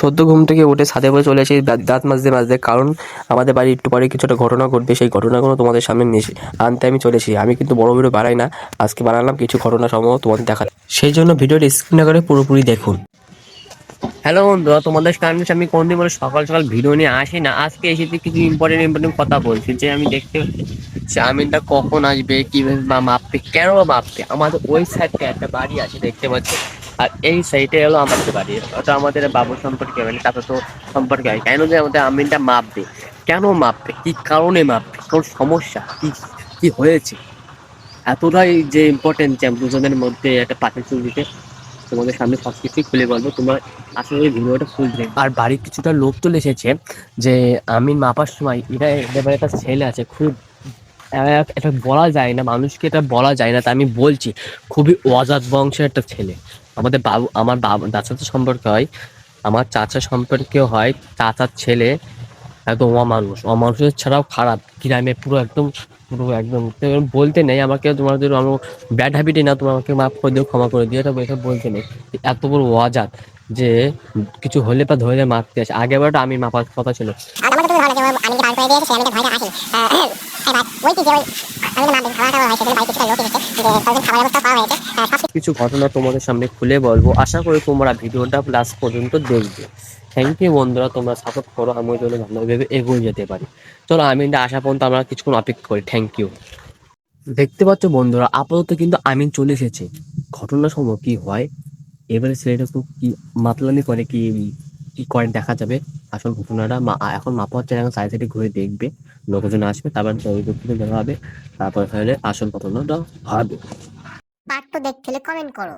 সদ্য ঘুম থেকে উঠে ছাদে বসে চলে এসেছি দাঁত মাজতে মাজতে। কারণ আমাদের বাড়ি একটু পরে কিছু একটা ঘটনা ঘটবে, সেই ঘটনাগুলো তোমাদের সামনে নিয়ে আনতে আমি চলেছি আমি কিন্তু বড় ভিডিও বাড়াই না, আজকে বানালাম কিছু ঘটনা সমূহ তোমাদের দেখা সেই জন্য ভিডিওটি স্ক্রিন না করে পুরোপুরি দেখুন। হ্যালো বন্ধুরা, তোমাদের সামনে আমি কোনদিন বলে সকাল সকাল ভিডিও নিয়ে আসি না, আজকে এসেছি কিছু ইম্পর্টেন্ট ইম্পর্টেন্ট কথা বলছি, যে আমি দেখতে চাউমিনটা কখন আসবে, কীভাবে বা মাপবে, কেন বা মাপবে? আমাদের ওই সাইডটা একটা বাড়ি আছে, দেখতে পাচ্ছি? আর এই সাইডে হলো আমাদের বাড়ি। ওটা আমাদের বাবু সম্পর্কে মানে তাতে তো সম্পর্কে হয় কেন যে আমাদের আমিনটা মাপবে? কেন মাপবে? কি কারণে মাপবে? কোন সমস্যা? কি কি হয়েছে? এতটাই যে ইম্পর্টেন্ট যে দুজনের মধ্যে একটা চুল দিতে, তোমাদের সামনে সব কিছুই খুলে বলব। তোমার আসলে এই ভিডিওটা ফুল আর বাড়ির কিছুটা লোক চলে এসেছে যে, আমিন মাপার সময় এটা বাড়িতে একটা ছেলে আছে খুব এটা বলা যায় না, মানুষকে এটা বলা যায় না, তা আমি বলছি। খুবই অজাত বংশের একটা ছেলে। আমাদের বাবু, আমার বাবু চাচাতো সম্পর্কে হয়। আমার চাচা সম্পর্কেও হয়। চাচার ছেলে একদম অমানুষ। অমানুষের ছাড়াও খারাপ। গ্রামে পুরো একদম পুরো একদম। বলতে নেই। আমাকে তোমাদের, আমার ব্যাড হ্যাবিটই না তোমার আমাকে মাফ করে দিও, ক্ষমা করে দিও, এটা বলতে নেই। এত বড় অজাত যে কিছু হলে বা ধরে মারতে আসে। আগে বারটা আমি মাপার কথা ছিল। কিছু ঘটনা তোমাদের সামনে খুলে বলব। আশা করি তোমরা ভিডিওটা লাস্ট পর্যন্ত দেখবে। থ্যাংক ইউ বন্ধুরা, তোমরা সাপোর্ট করো, আমি জন্য ভালোভাবে এগিয়ে যেতে পারি। চলো, আমি আসা পর্যন্ত আমরা কিছুক্ষণ অপেক্ষা করি। থ্যাংক ইউ দেখতে পাচ্ছ বন্ধুরা, আপাতত কিন্তু আমিন চলে এসেছে। ঘটনার সময় কি হয়? এবারে ছেলেটা খুব কি মাতলামি করে কি কি করে দেখা যাবে? আসল ঘটনাটা এখন মাপা হচ্ছে এখন সাইড সাইডে ঘুরে দেখবে। লোকজন আসবে, তারপর দক্ষিণে দেখা হবে। তারপর আসল ঘটনাটা হবে পার্ট কমেন্ট করো।